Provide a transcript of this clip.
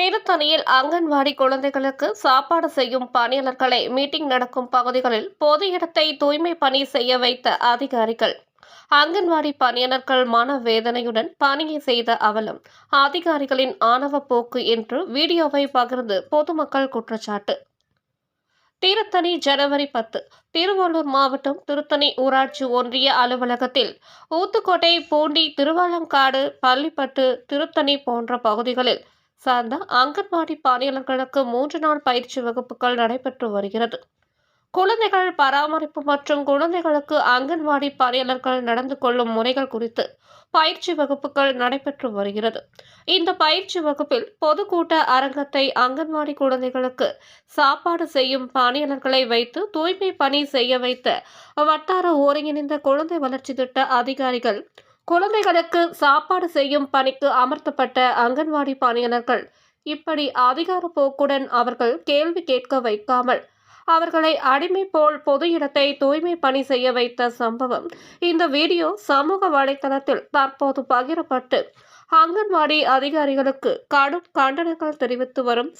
திருத்தணியில் அங்கன்வாடி குழந்தைகளுக்கு சாப்பாடு செய்யும் பணியாளர்களை மீட்டிங் நடக்கும் பகுதிகளில் பொது இடத்தை தூய்மை பணி செய்ய வைத்த அதிகாரிகள். அங்கன்வாடி பணியாளர்கள் மனவேதனையுடன் பணியை செய்த அவலம் அதிகாரிகளின் ஆணவ போக்கு என்று வீடியோவை பகிர்ந்து பொதுமக்கள் குற்றச்சாட்டு. திருத்தணி ஜனவரி பத்து திருவள்ளூர் மாவட்டம் திருத்தணி ஊராட்சி ஒன்றிய அலுவலகத்தில் ஊத்துக்கோட்டை பூண்டி திருவாலங்காடு பள்ளிப்பட்டு திருத்தணி போன்ற பகுதிகளில் சார்ந்த அங்கன்வாடி பணியாளர்களுக்கு மூன்று நாள் பயிற்சி வகுப்புகள் நடைபெற்று வருகிறது. குழந்தைகள் பராமரிப்பு மற்றும் குழந்தைகளுக்கு அங்கன்வாடி பணியாளர்கள் நடந்து கொள்ளும் முறைகள் குறித்து பயிற்சி வகுப்புகள் நடைபெற்று வருகிறது. இந்த பயிற்சி வகுப்பில் பொதுக்கூட்ட அரங்கத்தை அங்கன்வாடி குழந்தைகளுக்கு சாப்பாடு செய்யும் பணியாளர்களை வைத்து தூய்மை பணி செய்ய வைத்த வட்டார ஒருங்கிணைந்த குழந்தை வளர்ச்சி திட்ட அதிகாரிகள் குழந்தைகளுக்கு சாப்பாடு செய்யும் பணிக்கு அமர்த்தப்பட்ட அங்கன்வாடி பணியினர்கள் இப்படி அதிகார போக்குடன் அவர்கள் கேள்வி கேட்க வைக்காமல் அவர்களை அடிமை போல் பொது இடத்தை தூய்மை பணி செய்ய வைத்த சம்பவம் இந்த வீடியோ சமூக வலைதளத்தில் தற்போது பகிரப்பட்டு அங்கன்வாடி அதிகாரிகளுக்கு கடும் கண்டனங்கள் தெரிவித்து வரும்